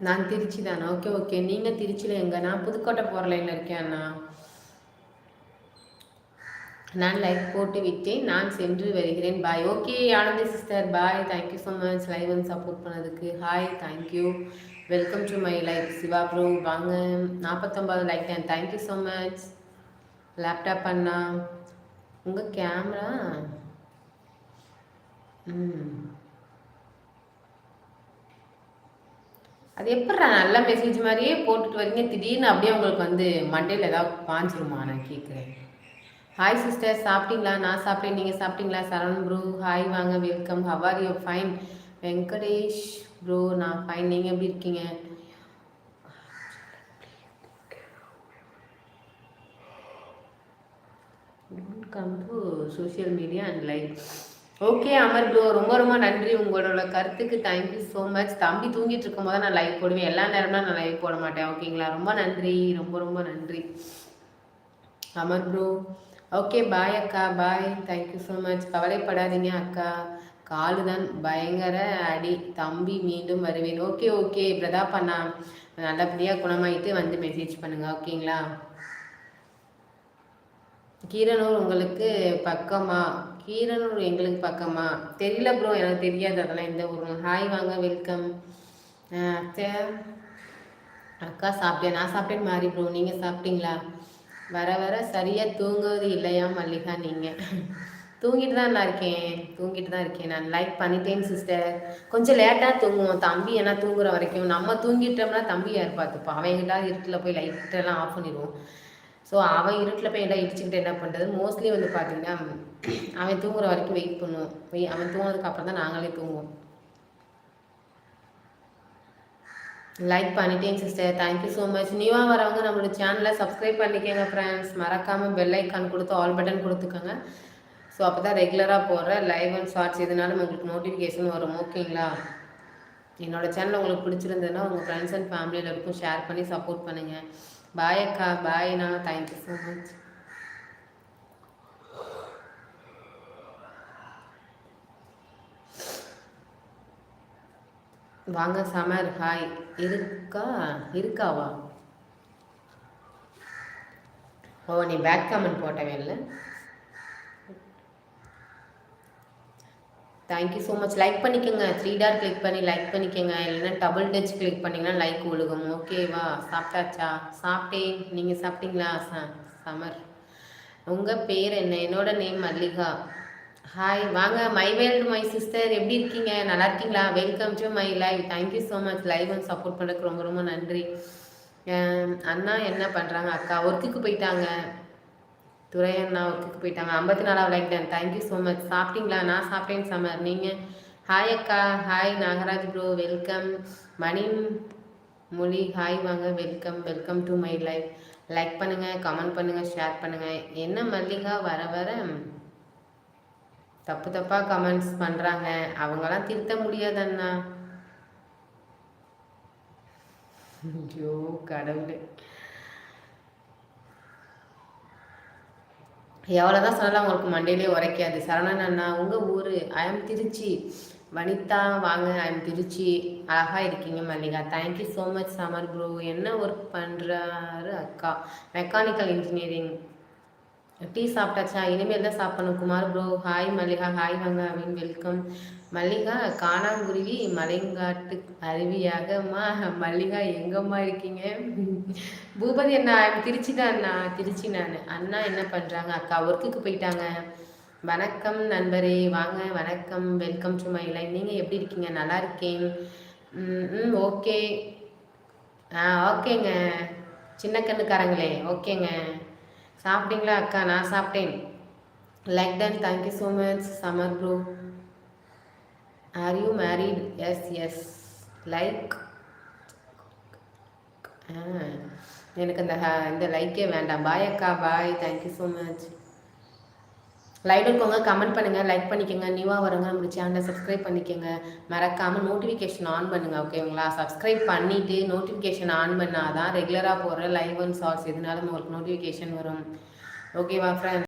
நான் திருச்சி தானா okay okay. நீங்கள் திருச்சியில் எங்கே? நான் புதுக்கோட்டை போகிற லைனில் இருக்கேன் அண்ணா. நான் லைக் போட்டு விட்டேன். நான் சென்று வருகிறேன். Bye okay Anandhi sister bye thank you so much live வந்து சப்போர்ட் பண்ணதுக்கு. Hi thank you welcome to my life Siva bro வாங்க. நாற்பத்தொம்பது like done thank you so much laptop பண்ணா உங்கள் கேமரா ம். அது எப்படா நல்ல மெசேஜ் மாதிரியே போட்டுட்டு வரீங்க? திடீர்னு அப்படியே உங்களுக்கு வந்து மண்டேல ஏதாவது பாஞ்சிருமா? நான் கேட்குறேன் ஹாய் சிஸ்டர் சாப்பிட்டீங்களா? நான் சாப்பிட்டேன். நீங்கள் சாப்பிட்டீங்களா? சரவண் ப்ரோ ஹாய் வாங்க. Welcome how are you fine Venkatesh bro நான் ஃபைன் நீங்கள் எப்படி இருக்கீங்க? Come to social media and like okay Amar bro. ரொம்ப ரொம்ப நன்றி உங்களோட கருத்துக்கு. தேங்க்யூ ஸோ மச் தம்பி தூங்கிட்டு இருக்கும் போது நான் லைவ் போடுவேன். எல்லா நேரம்னா நான் லைவ் போட மாட்டேன். ஓகேங்களா ரொம்ப நன்றி. ரொம்ப ரொம்ப நன்றி. அமர் ப்ரோ. ஓகே பாய் அக்கா. பாய் தேங்க்யூ ஸோ மச் கவலைப்படாதீங்க அக்கா. காலு தான் பயங்கர அடி. தம்பி மீண்டும் வருவேன். ஓகே ஓகே பிரதாப் அண்ணா நல்லபடியாக குணமாயிட்டு வந்து மெசேஜ் பண்ணுங்கள் ஓகேங்களா கீரனூர் உங்களுக்கு பக்கமா கீரனூர் எங்களுக்கு பக்கமா? தெரியல ப்ரோ எனக்கு தெரியாது அதெல்லாம் எந்த ஊர் ஹாய் வாங்க வெல்கம் அக்கா சாப்பிட்டேன் நான் சாப்பிட்டேன் மாறி ப்ரோ நீங்கள் சாப்பிட்டீங்களா? வர வர சரியாக தூங்குவது இல்லையா மல்லிகா நீங்கள் தூங்கிட்டு தான் நான் இருக்கேன் தூங்கிட்டு தான் இருக்கேன். நான் லைக் பண்ணிட்டேன் சிஸ்டர் கொஞ்சம் லேட்டாக தூங்குவோம். தம்பி என்ன தூங்குற வரைக்கும்? நம்ம தூங்கிட்டோம்னா தம்பி யார் பார்த்துப்போம் அவங்ககிட்ட இருட்டில் போய் லைட்டெல்லாம் ஆஃப் பண்ணிடுவோம். ஸோ அவன் இருட்டில் போய் எல்லாம் இடிச்சுக்கிட்டு என்ன பண்ணுறது மோஸ்ட்லி வந்து பார்த்தீங்கன்னா அவன் தூங்குற வரைக்கும் வெயிட் பண்ணுவோம் போய் அவன் தூங்கினதுக்கு அப்புறம் தான் நாங்களே தூங்குவோம். லைக் பண்ணிட்டேன் சிஸ்டர் தேங்க்யூ ஸோ மச் நியூவாக வரவங்க நம்மளோட சேனலை சப்ஸ்கிரைப் பண்ணிக்கோங்க ஃப்ரெண்ட்ஸ் மறக்காமல் பெல் ஐக்கான் கொடுத்து ஆல் பட்டன் கொடுத்துக்கோங்க. ஸோ அப்போ தான் ரெகுலராக போடுற லைவ் அண்ட் ஷார்ட்ஸ் எதுனாலும் உங்களுக்கு நோட்டிஃபிகேஷன் வரும். ஓகேங்களா என்னோடய சேனல் உங்களுக்கு பிடிச்சிருந்ததுன்னா உங்கள் ஃப்ரெண்ட்ஸ் அண்ட் ஃபேமிலியில் இருக்கும். ஷேர் பண்ணி சப்போர்ட் பண்ணுங்கள் பாய் அக்கா பாய்ண்ணா தேங்க்யூ ஸோ மச் வாங்க சமர் ஹாய். இருக்கா? இருக்காவா? ஓ நீ பேக் கமெண்ட் போட்டவே இல்லை. Thank you so much like பண்ணிக்கோங்க. த்ரீ டார் கிளிக் பண்ணி லைக் பண்ணிக்கோங்க. இல்லைன்னா டபுள் டச் கிளிக் பண்ணிங்கன்னா லைக் ஒழுகும் ஓகேவா சாப்பிட்டாச்சா? சாப்பிட்டேன். நீங்கள் சாப்பிட்டீங்களா? ச சமர். உங்கள் பேர் என்ன? என்னோட நேம் மல்லிகா. ஹாய் வாங்க. மை வேல்டு மை சிஸ்டர் எப்படி இருக்கீங்க? நல்லா இருக்கீங்களா? Welcome to my live thank you so much live வந்து சப்போர்ட் பண்ணுறதுக்கு ரொம்ப ரொம்ப நன்றி. அண்ணா என்ன பண்ணுறாங்க அக்கா ஒர்க்குக்கு போயிட்டாங்க. துரையண்ணா ஒர்க்குக்கு போயிட்டாங்க. ஐம்பத்தி நாலாவது like done thank you so much சாப்பிட்டீங்களா? நான் சாப்பிட்டேன் சமர். நீங்கள் ஹாய் அக்கா. Hi Nagaraj bro welcome Manimozhi. Hi வாங்க. Welcome welcome to my life like பண்ணுங்கள் கமெண்ட் பண்ணுங்கள் ஷேர் பண்ணுங்கள் என்ன மல்லிகா? வர வர. தப்பு தப்பாக கமெண்ட்ஸ் பண்ணுறாங்க அவங்களாம் திருத்த முடியாதண்ணா ஐயோ கடவுளே. எவ்வளோ தான் சொன்னாலும் அவங்களுக்கு மண்டையிலே உரைக்காது. சரவணன் அண்ணா உங்கள் ஊர் ஐஎம் திருச்சி. வனிதா வாங்க ஐம் திருச்சி. அழகாக இருக்கீங்க Mallika. Thank you so much Samar bro என்ன ஒர்க் பண்ணுறாரு அக்கா? மெக்கானிக்கல் இன்ஜினியரிங் டீ சாப்பிட்டாச்சா? இனிமேல் தான் சாப்பிடணும்? Kumar bro hi Mallika hi வாங்க அப்படின்னு வெல்கம். மல்லிகா காணாங்குருவி மலைங்காட்டு அருவியாகம்மா மல்லிகா எங்கம்மா இருக்கீங்க? பூபதி அண்ணா திருச்சி தான் அண்ணா திருச்சி நான். அண்ணா என்ன பண்ணுறாங்க அக்கா ஒர்க்குக்கு போயிட்டாங்க. வணக்கம் நண்பரே வாங்க. வணக்கம் வெல்கம் டு மை லைன் நீங்கள் எப்படி இருக்கீங்க? நல்லா இருக்கேன். ம் ஓகே ஆ ஓகேங்க சின்ன கண்ணுக்காரங்களே ஓகேங்க சாப்பிட்டீங்களா அக்கா? நான் சாப்பிட்டேன். Like done thank you so much Samar bro are you married yes yes like எனக்கு அந்த இந்த லைக்கே வேண்டாம். பாய் அக்கா. Bye thank you so much live இருக்கவங்க கமெண்ட் பண்ணுங்கள் லைக் பண்ணிக்கோங்க நியூவாக வரவங்க நம்ம சேனலை சப்ஸ்கிரைப் பண்ணிக்கோங்க. மறக்காமல் நோட்டிஃபிகேஷன் ஆன் பண்ணுங்கள் ஓகேங்களா சப்ஸ்கிரைப் பண்ணிவிட்டு நோட்டிஃபிகேஷன் ஆன் பண்ணால் தான் ரெகுலராக போகிற லைவ் அண்ட் ஷார்ட்ஸ் எதுனாலும் உங்களுக்கு நோட்டிஃபிகேஷன் வரும். ஓகேவா ஃப்ரெண்ட்